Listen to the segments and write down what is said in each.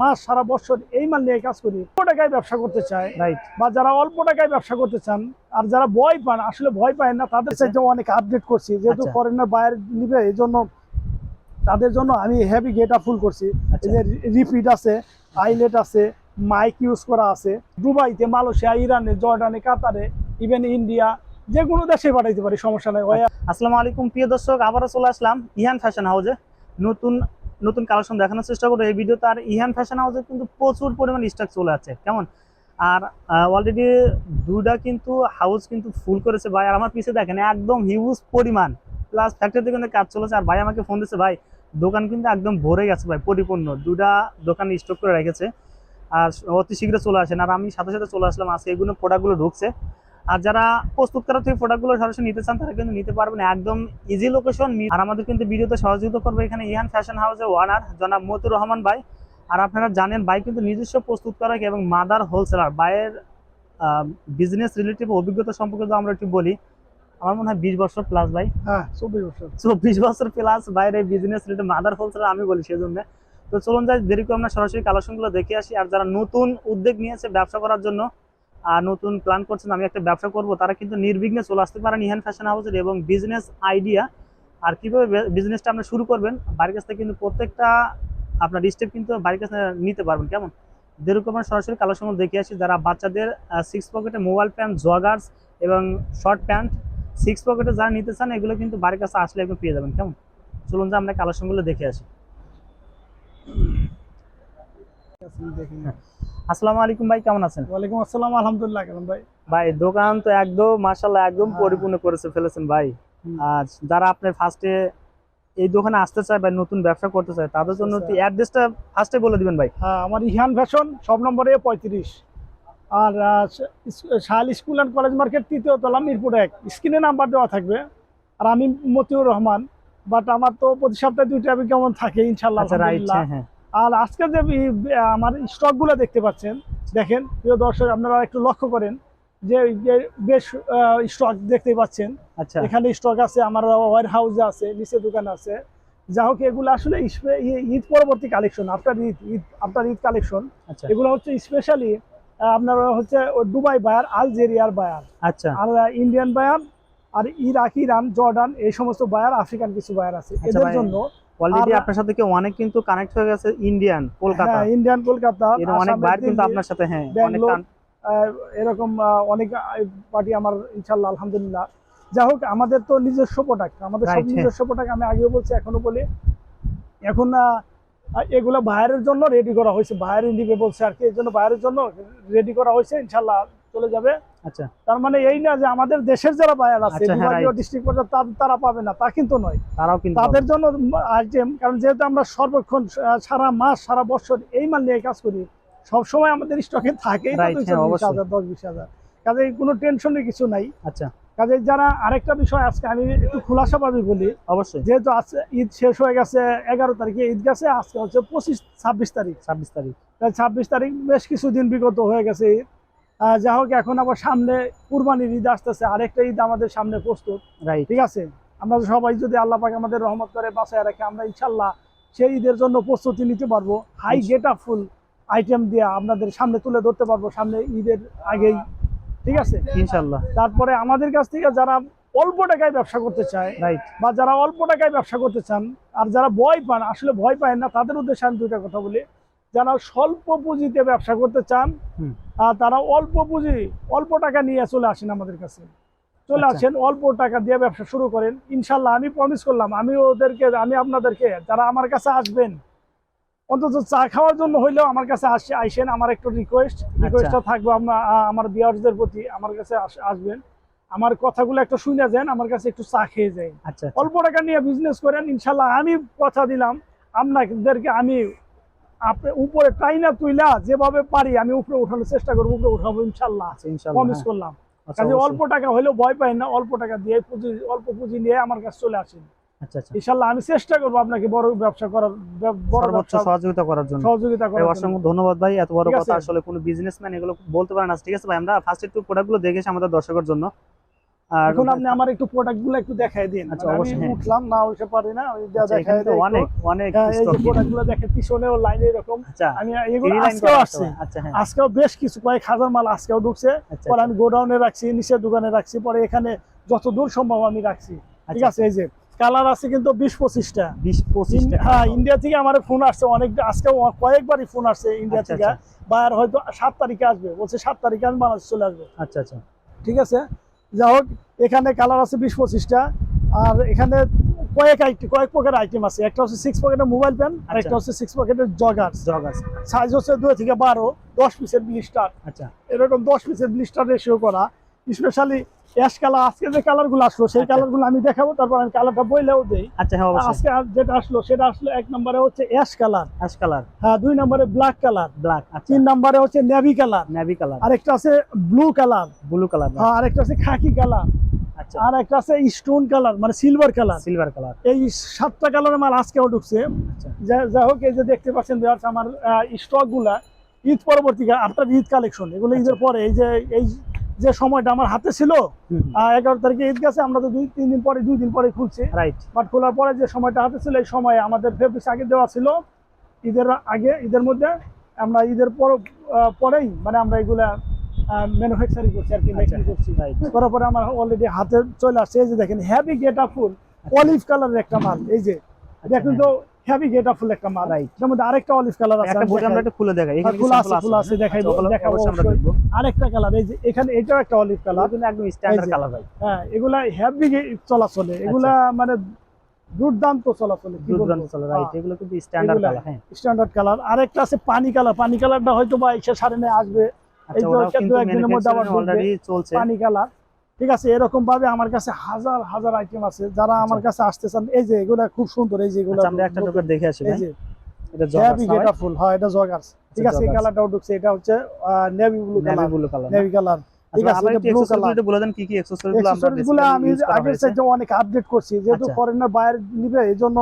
মাস সারা বছর এই মাল নিয়ে কাজ করি। অল্প টাকায় ব্যবসা করতে চায় রাইট বা যারা অল্প টাকায় ব্যবসা করতে চান আর যারা ভয় পান আসলে ভয় পায় না তাদের চাইতে অনেক আপডেট করছি। যেহেতু আচ্ছা। ফরেনার বাইরে নিবে এই জন্য তাদের জন্য আমি হেভি গেট ফুল করছি। আচ্ছা। রিপিট আছে আইলেট আছে মাইক ইউজ করা আছে। দুবাইতে মালয়েশিয়া ইরানে জর্ডানে কাতারে ইভেন ইন্ডিয়া যে কোনো দেশে পাঠাইতে পারি সমস্যা নাই। আসসালামু আলাইকুম প্রিয় দর্শক আবারও চলে আসলাম ইহান ফ্যাশন হাউসে নতুন নতুন কালেকশন দেখানোর চেষ্টা করব। এই ভিডিওতে আর ইহান ফ্যাশন হাউসে কিন্তু প্রচুর পরিমাণ স্টক চলে আছে, কেমন? আর অলরেডি দুটা কিন্তু হাউস কিন্তু ফুল করেছে। ভাই, আর আমার পিছিয়ে দেখেন, একদম হিউজ পরিমাণ। প্লাস ফ্যাক্টরিতে কিন্তু কাজ চলেছে। আর ভাই আমাকে ফোন দিচ্ছে ভাই, দোকান কিন্তু একদম ভরে গেছে ভাই, পরিপূর্ণ। দুটা দোকান স্টক করে রেখেছে। আর অতি শীঘ্র চলে আসেন। আর আমি সাথে সাথে চলে আসলাম। আজকে এগুলো প্রোডাক্টগুলো ঢুকছে। আর যারা প্রস্তুত করা থেকে প্রোডাক্টগুলো সরাসরি নিতে চান তারা কিন্তু নিতে পারবেন একদম ইজি লোকেশন আর আমাদের কিন্তু ভিডিওতে সহযোগিতা করবে এখানে ইহান ফ্যাশন হাউসের ওয়ানার জনাব মতুর রহমান ভাই। আর আপনারা জানেন ভাই কিন্তু নিজস্ব প্রস্তুত করা এবং মাদার হোলসেলার ভাইয়ের বিজনেস রিলেটিভ অভিজ্ঞতা সম্পর্কে যদি আমরা একটু বলি। আমার মনে হয় বিশ বছর প্লাস ভাই। হ্যাঁ চব্বিশ বছর। চব্বিশ বছর প্লাস বাইরে বিজনেস রিলেটেড মাদার হোলসেলার আমি বলি সেজন্য। তো চলুন যাই দেরি করে আমরা সরাসরি কালেকশনগুলো দেখে আসি। আর যারা নতুন উদ্যোগ নিয়েছে ব্যবসা করার জন্য নতুন প্ল্যান করছেন, আমি একটা ব্যবসা করব, তারা কিন্তু নির্বিঘ্নে চলে আসতে পারেন ইহান ফ্যাশন হাউসের এবং বিজনেস আইডিয়া আর কীভাবে বিজনেসটা আপনারা শুরু করবেন, বাড়ির কাছ থেকে কিন্তু প্রত্যেকটা আপনার স্টেপ কিন্তু বাড়ির কাছে নিতে পারবেন, কেমন? যেরকম আমরা সরাসরি কালেকশনগুলো দেখে আসি, যারা বাচ্চাদের সিক্স পকেটে মোবাইল প্যান্ট জগার্স এবং শর্ট প্যান্ট সিক্স পকেটে যারা নিতে চান, এগুলো কিন্তু বাড়ির কাছে আসলে একদম পেয়ে যাবেন, কেমন? চলুন যে আমরা কালেকশনগুলো দেখে আসি দেখি আসসালামু আলাইকুম ভাই কেমন আছেন? ওয়ালাইকুম আসসালাম আলহামদুলিল্লাহ কেমন ভাই? ভাই দোকান তো একদম মাশাল্লাহ একদম হ্যাঁ। পরিপূর্ণ করেছে ফেলেছেন ভাই। আর যারা আপনি ফার্স্টে এই দোকানে আসতে চায় বা নতুন ব্যবসা করতে চায় তাদের জন্য আচ্ছা। অ্যাড্রেসটা ফার্স্টে বলে দিবেন ভাই। হ্যাঁ আমার ইহান ফ্যাশন সব নম্বরে পঁয়ত্রিশ। আর শাল স্কুল অ্যান্ড কলেজ মার্কেট তৃতীয় তলা মিরপুর এক। স্ক্রিনে নাম্বার দেওয়া থাকবে। আর আমি মতিউর রহমান বাট আমার তো প্রতি সপ্তাহে দুইটা বিজ্ঞাপন থাকে ইনশাল্লাহ আর আজকে যে আমার স্টকগুলো দেখতে পাচ্ছেন দেখেন প্রিয় দর্শক আপনারা একটু লক্ষ্য করেন যে বেশ স্টক দেখতে পাচ্ছেন। আচ্ছা। এখানে স্টক আছে আমার ওয়ার হাউসে আছে নিচে দোকান আছে। যা হোক এগুলো আসলে ঈদ পরবর্তী collection after Eid Eid after Eid collection আচ্ছা। এগুলো হচ্ছে স্পেশালি আপনার হচ্ছে দুবাই বায়ার আলজেরিয়ার বায়ার আচ্ছা। আর ইন্ডিয়ান বায়ার আর ইরাক ইরান জর্ডান এই সমস্ত বায়ার আফ্রিকান কিছু বায়ার আছে। আচ্ছা এদের জন্য অলরেডি আপনার সাথে অনেক কিন্তু কানেক্ট হয়ে গেছে ইন্ডিয়ান কলকাতা? ইন্ডিয়ান কলকাতা। অনেক কিন্তু আপনার সাথে হ্যাঁ অনেক এরকম অনেক পার্টি আমার ইনশাল্লাহ আলহামদুলিল্লাহ। যাই হোক আমাদের তো নিজস্ব প্রোডাক্ট আমাদের সব হ্যাঁ। নিজস্ব প্রোডাক্ট আমি আগেও বলছি এখনও বলি। এখন এগুলো বাইরের জন্য রেডি করা হয়েছে বাইরে নিবে বলছে আর কি এই জন্য বাইরের জন্য রেডি করা হয়েছে ইনশাল্লাহ চলে যাবে। আচ্ছা। তার মানে এই না যে আমাদের দেশের যারা বায়ার আছে আচ্ছা, হ্যাঁ, ডিস্ট্রিক্ট পর্যায়ে তারা পাবে না তা কিন্তু নয়। তারাও কিন্তু তাদের জন্য আইটেম কারণ যেহেতু আমরা সর্বক্ষণ সারা মাস সারা বছর এই মাল নিয়ে কাজ করি সব সময় আমাদের স্টকে দুইশো হ্যাঁ, দশ বিশ হাজার। কাজে কোনো টেনশনের কিছু নাই। আচ্ছা। কাজে যারা আরেকটা বিষয় আজকে আমি একটু খোলাসাভাবে বলি অবশ্যই। যেহেতু আজকে ঈদ শেষ হয়ে গেছে এগারো তারিখে ঈদ গেছে আজকে হচ্ছে পঁচিশ ছাব্বিশ তারিখ। ছাব্বিশ তারিখ। ছাব্বিশ তারিখ বেশ কিছুদিন বিগত হয়ে গেছে যা হোক এখন আবার সামনে কুরবানির ঈদ আসতেছে আরেকটা ঈদ আমাদের সামনে প্রস্তুত। রাইট ঠিক আছে? আমরা সবাই যদি আল্লাহ পাক আমাদের রহমত করে বাসায় রাখে আমরা ইনশাল্লাহ সেই ঈদের জন্য প্রস্তুতি নিতে পারব। High get up full item দিয়ে আপনাদের সামনে তুলে ধরতে পারব সামনে ঈদের আগেই। ঠিক আছে? ইনশাল্লাহ। তারপরে আমাদের কাছ থেকে যারা অল্প টাকায় ব্যবসা করতে চায় রাইট বা যারা অল্প টাকায় ব্যবসা করতে চান আর যারা ভয় পান আসলে ভয় পায় না তাদের উদ্দেশ্যে আমি দুইটা কথা বলি। যারা স্বল্প পুঁজিতে ব্যবসা করতে চান। তারা অল্প পুঁজি অল্প টাকা নিয়ে চলে আসেন আমাদের কাছে চলে আচ্ছা। আসেন অল্প টাকা দিয়ে ব্যবসা শুরু করেন ইনশাল্লাহ আমি প্রমিস করলাম আমি ওদেরকে আমি আপনাদেরকে যারা আমার কাছে আসবেন অন্তত চা খাওয়ার জন্য হইলেও আমার কাছে আসে আইসেন আমার একটু রিকোয়েস্ট রিকোয়েস্টটা থাকবে আপনার আমার বিয়ার্সদের প্রতি আমার কাছে আস- আসবেন আমার কথাগুলো একটু শুনে যান আমার কাছে একটু চা খেয়ে যায় আচ্ছা আচ্ছা। অল্প টাকা নিয়ে বিজনেস করেন ইনশাল্লাহ আমি কথা দিলাম আপনাদেরকে আমি আপনি উপরে টাইনা তুইলা যেভাবে পারি আমি উপরে উঠানোর চেষ্টা করব উপরে উঠাবো ইনশাল্লাহ। আচ্ছা প্রমিস হ্যাঁ। করলাম। আচ্ছা, কাজে অল্প টাকা হলেও ভয় পাই না অল্প টাকা দিয়ে পুঁজি অল্প পুঁজি নিয়ে আমার কাছে চলে আসেন। আচ্ছা আচ্ছা। ইনশাল্লাহ আমি চেষ্টা করব আপনাকে বড় ব্যবসা করার বড় ব্যবসা সহযোগিতা করার জন্য। সহযোগিতা করার। অসংখ্য ধন্যবাদ ভাই এত বড় কথা। আসলে কোনো বিজনেসম্যান এগুলো বলতে পারে না। ঠিক আছে ভাই আমরা ফার্স্ট একটু প্রোডাক্টগুলো দেখে এসে আমাদের দর্শকের জন্য। আর এখন আপনি আমার একটু প্রোডাক্টগুলো একটু দেখাই দিন। আচ্ছা, মানে অবশ্যই, হ্যাঁ। উঠলাম না পারি না যা আচ্ছা, দেখাই দিই অনেক অনেক হ্যাঁ, এই যে stock প্রোডাক্টগুলো দেখেন পিছনেও লাইনে এরকম। আচ্ছা আমি এগুলো আজকেও আসছে। আচ্ছা হ্যাঁ। আজকেও বেশ কিছু কয়েক হাজার মাল আজকেও ঢুকছে। পরে আমি গোডাউনে রাখছি নিচের দোকানে রাখছি পরে এখানে যত দূর সম্ভব আমি রাখছি। ঠিক। আছে এই যে কালার আছে কিন্তু বিশ পঁচিশটা। বিশ পঁচিশ হ্যাঁ ইন্ডিয়া থেকে আমার ফোন আসছে অনেক আজকে কয়েকবারই ফোন আসছে ইন্ডিয়া থেকে। বায়ার হয়তো সাত তারিখে আসবে বলছে সাত তারিখে আমি বাংলাদেশ চলে আসবে। আচ্ছা আচ্ছা। ঠিক আছে? যা হোক এখানে কালার আছে বিশ পঁচিশটা আর এখানে কয়েক আইটেম কয়েক পকেট আইটেম আছে। একটা হচ্ছে সিক্স পকেটের মোবাইল প্যান আর আচ্ছা। একটা হচ্ছে সিক্স পকেটের জগার্স জগার সাইজ হচ্ছে দুই থেকে বারো দশ পিসের ব্লিস্টার আচ্ছা। এরকম দশ পিসের ব্লিস্টার রেশিও করা। স্পেশালি অ্যাশ কালার আজকে যে কালারগুলো আসলো সেই আচ্ছা। কালারগুলো আমি দেখাবো তারপর আমি কালারটা বইলেও দেই। আচ্ছা হ্যাঁ অবশ্যই। আজকে আর যেটা আসলো সেটা আসলো এক নম্বরে হচ্ছে অ্যাশ কালার অ্যাশ কালার হ্যাঁ দুই নম্বরে ব্ল্যাক কালার ব্ল্যাক আচ্ছা। তিন নম্বরে হচ্ছে নেভি কালার নেভি কালার আরেকটা আছে ব্লু কালার ব্লু কালার হ্যাঁ আরেকটা আছে খাকি কালার আচ্ছা। আর একটা আছে স্টোন কালার মানে সিলভার কালার সিলভার কালার এই সাতটা কালারের মাল আজকেও ঢুকছে। আচ্ছা। যা- যাই হোক এই যে দেখতে পাচ্ছেন আমার স্টকগুলা। ঈদ পরবর্তী আফটার ঈদ কালেকশন এগুলো ঈদের পরে এই যে এই যে সময়টা আমার হাতে ছিল এগারো তারিখে ঈদ গেছে আমরা তো দুই তিন দিন পরে দুই দিন পরে খুলছি। রাইট বাট খোলার পরে যে সময়টা হাতে ছিল এই সময় আমাদের ফেব্রিক্স আগে দেওয়া ছিল। ঈদের আগে ঈদের মধ্যে আমরা ঈদের পর পরেই মানে আমরা এগুলা ম্যানুফ্যাকচারিং করছি আর কি আচ্ছা, মেকিং করছি। রাইট করার পরে আমার অলরেডি হাতে চলে আসছে এই যে দেখেন হ্যাভি গেটা ফুল অলিভ কালারের একটা মাল এই যে। আচ্ছা, হ্যাভি গেটা ফুল একটা মাল। Right. এর মধ্যে আরেকটা অলিভ কালার আছে একটা বোর্ড আমরা একটু খুলে দেখাই। এখানে ফুল আছে, আছে, আচ্ছা, দেখাবো আমরা। দেখব। আরেকটা কালার এই যে এখানে এটাও একটা অলিভ কালার এগুলো একদম স্ট্যান্ডার্ড কালার ভাই। হ্যাঁ এগুলা হ্যাভি চলাচলে এগুলা মানে দুর্দান্ত চলাচলে দুর্দান্ত চলে রাইট হ্যাঁ, এগুলো কিন্তু স্ট্যান্ডার্ড কালার হ্যাঁ। স্ট্যান্ডার্ড কালার আরেকটা আছে পানি কালার পানি কালারটা হয়তো বা এসে সাড়ে নিয়ে আসবে। আচ্ছা তো কিন্তু একদিনের মধ্যে আবার অলরেডি চলছে। পানি কালার ঠিক আছে এরকম ভাবে আমার কাছে হাজার হাজার আইটেম আছে। যারা আমার কাছে আসতে চান এই যে এগুলা খুব সুন্দর এই যে এগুলা আচ্ছা আমরা একটা দেখে আসি এই যে এটা ফুল হয় এটা জগার্স ঠিক আছে এই কালারটাও ঢুকছে এটা হচ্ছে navy blue navy colour blue colour navy colour ঠিক আছে এটা ব্লু কালার বলে দেন কি কি accessories আমরা অ্যাকসেসরিজ আমি আগের। অনেক আপডেট করছি যেহেতু আচ্ছা। ফরেনার নিবে এই জন্য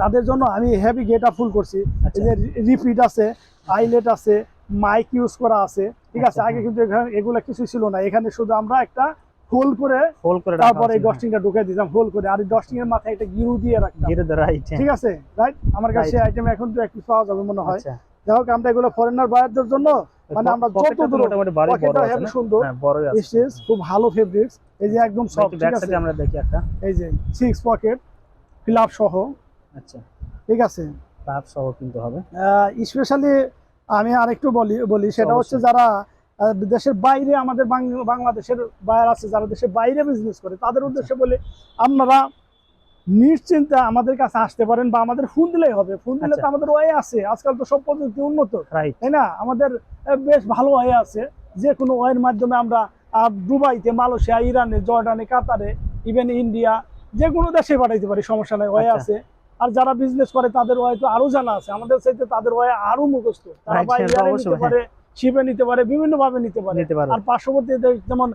তাদের জন্য আমি হেভি গেটা ফুল করছি। আচ্ছা। এই যে রিপিট আছে আইলেট আছে মাইক ইউজ করা আছে। ঠিক আছে আচ্ছা, আগে কিন্তু এখানে এগুলা কিছু ছিল না। এখানে শুধু আমরা একটা হোল করে হোল করে তারপরে ডস্টিংটা ঢুকে দিতাম হোল করে। আর এই ডস্টিং এর মাথায় একটা গিরু দিয়ে রাখতাম। হ্যাঁ। গেটে রাইট ঠিক আছে রাইট আমার কাছে আইটেম এখন তো একটু পাওয়া যাবে মনে হয়। আচ্ছা। যাই হোক আমরা এগুলো ফরেনার বাইরদের জন্য মানে আমরা যত দূর মোটামুটি বড় আছে সুন্দর হ্যাঁ বড়ই আছে। স্টেজ খুব ভালো ফেব্রিক্স এই যে একদম একটু ঠিক আছে? আমরা দেখি একটা। এই যে সিক্স পকেট ফিলাপ সহ। আচ্ছা। ঠিক আছে। পাপ সহ কিন্তু হবে। স্পেশালি আমি আর একটু বলি বলি সেটা হচ্ছে যারা দেশের বাইরে আমাদের বাংলাদেশের বাইরে আছে যারা দেশের বাইরে বিজনেস করে আচ্ছা। তাদের উদ্দেশ্যে বলে আপনারা নিশ্চিন্তে আমাদের কাছে আসতে পারেন বা আমাদের ফোন দিলেই হবে। ফোন দিলে তো আচ্ছা। আমাদের ওয়ে আছে। আজকাল তো সব প্রযুক্তি উন্নত। তাই না? আমাদের বেশ ভালো ওয়ে আছে। যে কোনো ওয়ের মাধ্যমে আমরা দুবাইতে মালয়েশিয়া ইরানে জর্ডানে কাতারে ইভেন ইন্ডিয়া যে কোনো দেশে পাঠাইতে পারি সমস্যা নাই ওয়ে আচ্ছা। আছে। আর যারা বিজনেস করে তাদের ওয়ে তো আরও জানা আছে। আমাদের চাইতে তাদের ওয়ে আরও মুখস্থ। তারা বা ইয়ারে নিতে পারে শিপে নিতে পারে বিভিন্ন ভাবে নিতে পারে। আর পার্শ্ববর্তী দেশ যেমন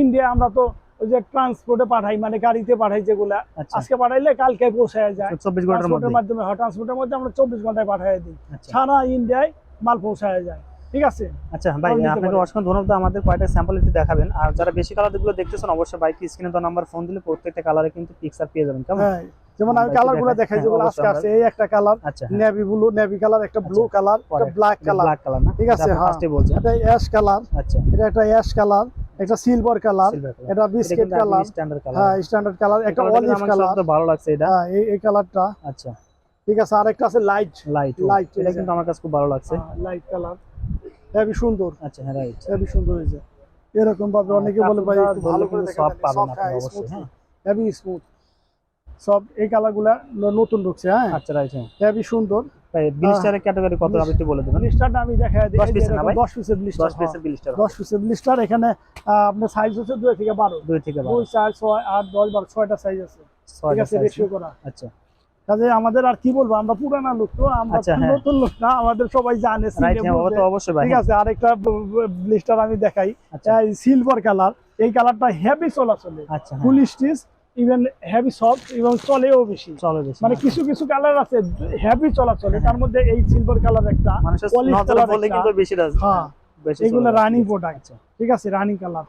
ইন্ডিয়া আমরা তো ওই যে ট্রান্সপোর্টে পাঠাই মানে গাড়িতে পাঠাই যেগুলা। আচ্ছা। আজকে পাঠাইলে কালকে পৌঁছায় যায়। চব্বিশ ঘণ্টার মাধ্যমে হয় ট্রান্সপোর্টের মধ্যে আমরা চব্বিশ ঘন্টায় পাঠিয়ে দিই। আচ্ছা। সারা ইন্ডিয়ায় মাল পৌঁছায় যায়। ঠিক আছে? আচ্ছা ভাই আপনাকে অসংখ্য ধন্যবাদ। আমাদের কয়টা স্যাম্পল একটু দেখাবেন। আর যারা বেশি কালারগুলো দেখতেছেন অবশ্যই বাইক স্ক্রিনে তো নাম্বার ফোন দিলে প্রত্যেকটা কালারে কিন্তু পিকচার পেয়ে যাবেন। কেমন? হ্যাঁ। যেমন আমি কালারগুলো দেখাই। হ্যাঁ, যেগুলো আজকে আছে এই একটা কালার আচ্ছা নেভি ব্লু নেভি কালার একটা ব্লু কালার একটা ব্ল্যাক কালার ব্ল্যাক কালার ঠিক আছে, হ্যাঁ। এটা অ্যাশ কালার আচ্ছা। এটা একটা অ্যাশ কালার একটা সিলভার কালার এটা বিস্কিট কালার স্ট্যান্ডার্ড কালার হ্যাঁ স্ট্যান্ডার্ড কালার একটা অলিভ কালার ভালো লাগছে এটা। হ্যাঁ এই কালারটা আচ্ছা। ঠিক আছে আর একটা আছে লাইট লাইট Light, এটা কিন্তু আমার কাছে খুব ভালো লাগছে। লাইট কালার হেভি সুন্দর। আচ্ছা হ্যাঁ রাইট হেভি সুন্দর হয়েছে। এরকম ভাবে অনেকে বলে ভাই একটু ভালো করে সব পাবেন আপনি অবশ্যই হ্যাঁ। হেভি স্মুথ সব এই কালারগুলা নতুন ঢুকছে হ্যাঁ। আচ্ছা রাইট হ্যাঁ হেভি সুন্দর ব্লিস্টারের ক্যাটাগরি কত আপনি একটু বলে দেবেন? ব্লিস্টারটা আমি দেখাই দিই। 10 piece না ভাই? 10 পিসের ব্লিস্টার 10 পিসের ব্লিস্টার 10 পিসের ব্লিস্টার এখানে আপনার সাইজ হচ্ছে 2 থেকে 12 দুই থেকে বারো। দুই চার ছয় আট দশ বারো ছয়টা সাইজ আছে। ঠিক আছে রেশিও করা। আচ্ছা। কাজে আমাদের আর কি বলব আমরা পুরানা লোক তো আমরা আচ্ছা, হ্যাঁ। নতুন লোক না আমাদের সবাই জানে হ্যাঁ ঠিক আছে আরেকটা ব্লিস্টার আমি দেখাই। আচ্ছা। সিলভার কালার এই কালারটা হেভি চলাচলে। আচ্ছা হ্যাঁ। Full stitch even heavy soft এবং চলেও বেশি চলে বেশি মানে কিছু কিছু কালার আছে হেভি চলাচলে তার মধ্যে এই সিলভার কালার একটা। কিন্তু বেশি হ্যাঁ এগুলো রানিং। প্রোডাক্ট ঠিক আছে রানিং কালার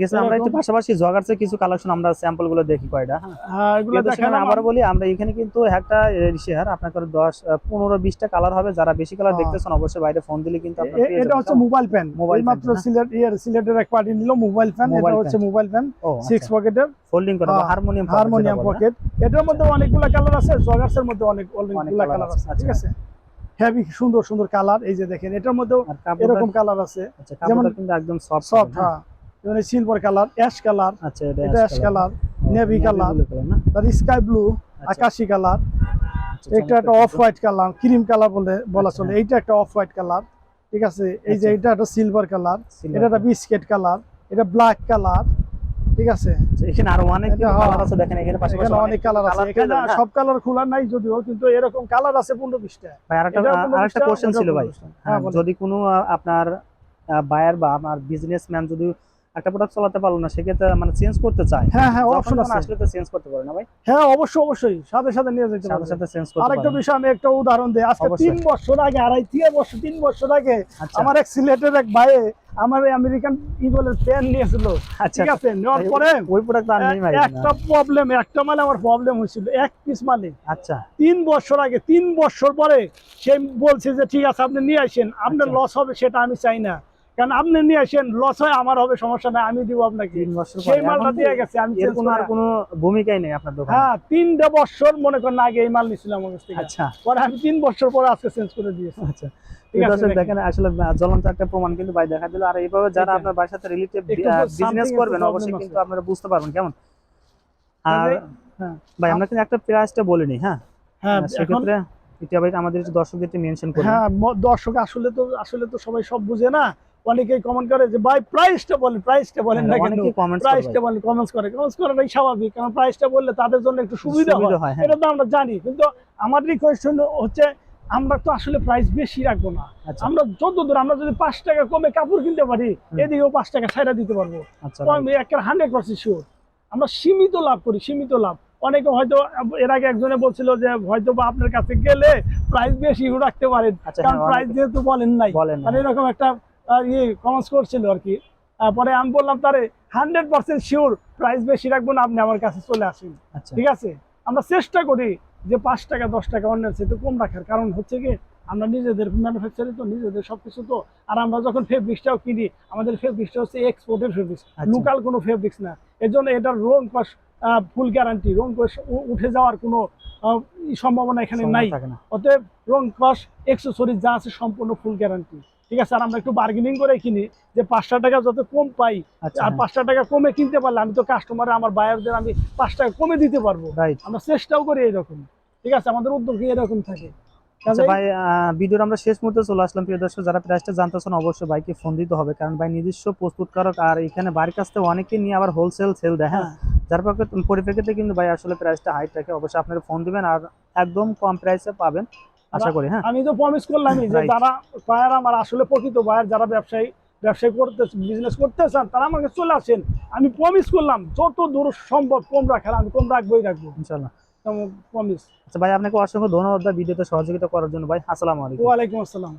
ঠিক আছে আমরা একটু পাশাপাশি জগার্সের কিছু কালেকশন আমরা স্যাম্পলগুলো দেখি কয়টা। হ্যাঁ হ্যাঁ আবারও বলি আমরা এখানে কিন্তু একটা শেয়ার আপনার করে দশ পনেরো বিশটা কালার হবে। যারা বেশি কালার হ্যাঁ। দেখতেছেন অবশ্যই বাইরে ফোন দিলে কিন্তু আপনার এ- পেয়ে এটা হচ্ছে মোবাইল ফ্যান মোবাইল মাত্র। সিলেট ইয়ের সিলেটের এক পার্টি নিল মোবাইল ফ্যান এটা হচ্ছে মোবাইল ফ্যান সিক্স পকেটের ফোল্ডিং করা হারমোনিয়াম হারমোনিয়াম পকেট এটার মধ্যে অনেকগুলো কালার আছে জগার্সের মধ্যে অনেক অনেকগুলো কালার আছে, ঠিক আচ্ছা। আছে? হেভি সুন্দর সুন্দর কালার এই যে দেখেন এটার মধ্যেও এরকম কালার আছে। আচ্ছা যেমন- একদম সফট সফট হ্যাঁ। যেমন সিলভার কালার অ্যাশ কালার আচ্ছা এটা অ্যাশ কালার navy colour। না তার স্কাই ব্লু আকাশি কালার একটা off white colour cream colour বলে বলা আচ্ছা, চলে হ্যাঁ। এইটা একটা অফ হোয়াইট কালার ঠিক আছে এই যে আচ্ছা। এটা একটা সিলভার কালার এটা একটা বিস্কেট কালার এটা ব্ল্যাক কালার ঠিক আছে এখানে আরও অনেক। কালার আছে দেখেন এখানে এখানে অনেক কালার আছে এখানে। সব কালার খোলা নাই যদিও কিন্তু এরকম কালার আছে পনেরো বিশটা ভাই আরেকটা আরেকটা কোশ্চেন ছিল ভাই। হ্যাঁ। যদি কোনো আপনার বায়ার বা আপনার বিজনেসম্যান যদি একটা প্রোডাক্ট চালাতে পারল না সেক্ষেত্রে মানে চেঞ্জ করতে চায়। হ্যাঁ হ্যাঁ অপশন আছে আসলে তো চেঞ্জ করতে পারে না ভাই। হ্যাঁ অবশ্যই অবশ্যই। সাথে সাথে নিয়ে যেতে সাথে সাথে চেঞ্জ করতে আরেকটা বিষয় আমি একটা উদাহরণ দিই। আজকে অবশ্যই। তিন বছর আগে আড়াই তিন বছর তিন বছর আগে আচ্ছা। আমার এক সিলেটের এক ভাই আমার আমেরিকান ইগলের প্যান নিয়েছিল। আচ্ছা ঠিক আছে? নেওয়ার পরে ওই প্রোডাক্ট আর নেই ভাই একটা প্রবলেম একটা মানে আমার প্রবলেম হয়েছিল। এক পিস মানে আচ্ছা। তিন বছর আগে তিন বছর পরে সে বলছে যে ঠিক আছে আপনি নিয়ে আসেন। আপনার আচ্ছা। লস হবে সেটা আমি চাই না। কারণ আপনি নিয়ে আসেন লস হয় আমার হবে সমস্যা নাই আমি দিব আপনাকে। সেই মালটা দিয়ে গেছে আমি আর কোনো ভূমিকাই নেই আপনার দোকানে? হ্যাঁ তিনটা বছর মনে করেন আগে এই মাল নিছিলাম আমার থেকে। আচ্ছা। পরে আমি তিন বছর পরে আজকে চেঞ্জ করে দিয়েছি। আচ্ছা। ঠিক আছে, দর্শক দেখেন। দেখেন আসলে জ্বলন্ত একটা প্রমাণ কিন্তু ভাই দেখা দিল। আর এইভাবে যারা দেখেন। আপনার বাসার সাথে রিলেটেড বিজনেস করবেন অবশ্যই কিন্তু আপনারা বুঝতে পারবেন কেমন। আর হ্যাঁ। ভাই আমরা কিন্তু একটা প্রাইসটা বলিনি হ্যাঁ? হ্যাঁ সেক্ষেত্রে এটা আমাদের দর্শকদের মেনশন হ্যাঁ দর্শক আসলে তো আসলে তো সবাই সব বুঝে না। অনেকেই কমেন্ট করে যে ভাই প্রাইসটা বলেন প্রাইসটা বলেন না কেন? হ্যাঁ, অনেকে কমেন্টস প্রাইসটা বলেন কমেন্টস করে কমেন্টস করাটাই স্বাভাবিক কারণ প্রাইসটা বললে তাদের জন্য একটু সুবিধা হয়। হয় হ্যাঁ। এটা তো আমরা জানি কিন্তু আমার রিকোয়েস্ট হচ্ছে আমরা তো আসলে প্রাইস বেশি রাখব না। আচ্ছা। আমরা যত দূর আমরা যদি পাঁচ টাকা কমে কাপড় কিনতে পারি এদিকেও পাঁচ টাকা ছাইরা দিতে পারব। আচ্ছা আমি একটা হান্ড্রেড পার্সেন্ট শিওর আমরা সীমিত লাভ করি সীমিত লাভ। অনেকে হয়তো এর আগে একজনে বলছিল যে হয়তো বা আপনার কাছে গেলে প্রাইস বেশি রাখতে পারেন। আচ্ছা কারণ হ্যাঁ, প্রাইস অনেকে যেহেতু বলেন নাই। বলেন মানে এরকম একটা ইয়ে কমেন্টস করছিল আর কি। পরে আমি বললাম তারে হান্ড্রেড পার্সেন্ট শিওর প্রাইস বেশি রাখব না আপনি আমার কাছে চলে আসেন। আচ্ছা। ঠিক আছে? আমরা চেষ্টা করি যে পাঁচ টাকা দশ টাকা অন্যের চেয়ে কম রাখার। কারণ হচ্ছে কি আমরা নিজেদের ম্যানুফ্যাকচারি তো নিজেদের সবকিছু তো। আর আমরা যখন ফেব্রিক্সটাও কিনি আমাদের ফেব্রিক্সটা হচ্ছে এক্সপোর্টের ফেব্রিক্স। লোকাল কোনো ফেব্রিক্স না। এর জন্য এটার রং কস ফুল গ্যারান্টি রং উ- উঠে যাওয়ার কোনো সম্ভাবনা এখানে নাই। থাকে না। অতএব রং কস এক্সেসরিজ যা আছে সম্পূর্ণ ফুল গ্যারান্টি ঠিক আছে আর আমরা একটু বার্গেনিং করে কিনি যে পাঁচটা টাকা যত কম পাই আচ্ছা আর পাঁচটা টাকা কমে কিনতে পারলে আমি তো কাস্টমার আমার বায়ারদের আমি পাঁচ টাকা কমে দিতে পারব। আমরা চেষ্টাও করি এরকম। ঠিক আছে আমাদের উদ্যোগ এরকম থাকে? আচ্ছা ভাই ভিডিওর আমরা শেষ মুহূর্তে চলে আসলাম। প্রিয় দর্শক যারা প্রাইসটা জানতে চান অবশ্যই ভাইকে ফোন দিতে হবে। কারণ ভাই নিজস্ব প্রস্তুতকারক আর এখানে বাড়ির কাছ থেকে অনেকে নিয়ে আবার হোলসেল সেল দেয় হ্যাঁ? হ্যাঁ। যার পক্ষে- পরিপ্রেক্ষিতে কিন্তু ভাই আসলে প্রাইসটা হাইট রাখে অবশ্যই আপনারা ফোন দিবেন আর একদম কম প্রাইসে পাবেন। আশা করি হ্যাঁ। আমি তো প্রমিস করলামই যে. যারা বায়ার আমার আসলে প্রকৃত বায়ার যারা ব্যবসায়ী ব্যবসায় করতে বিজনেস করতে চান তারা আমাকে চলে আসেন। আমি প্রমিস করলাম যত দূর সম্ভব কম রাখার আমি কম রাখবোই রাখব। ইনশাল্লাহ প্রমিস আচ্ছা ভাই আপনাকে অসংখ্য ধন্যবাদ ভিডিওতে সহযোগিতা করার জন্য ভাই। আসসালামু আলাইকুম। ওয়ালাইকুম আসসালাম।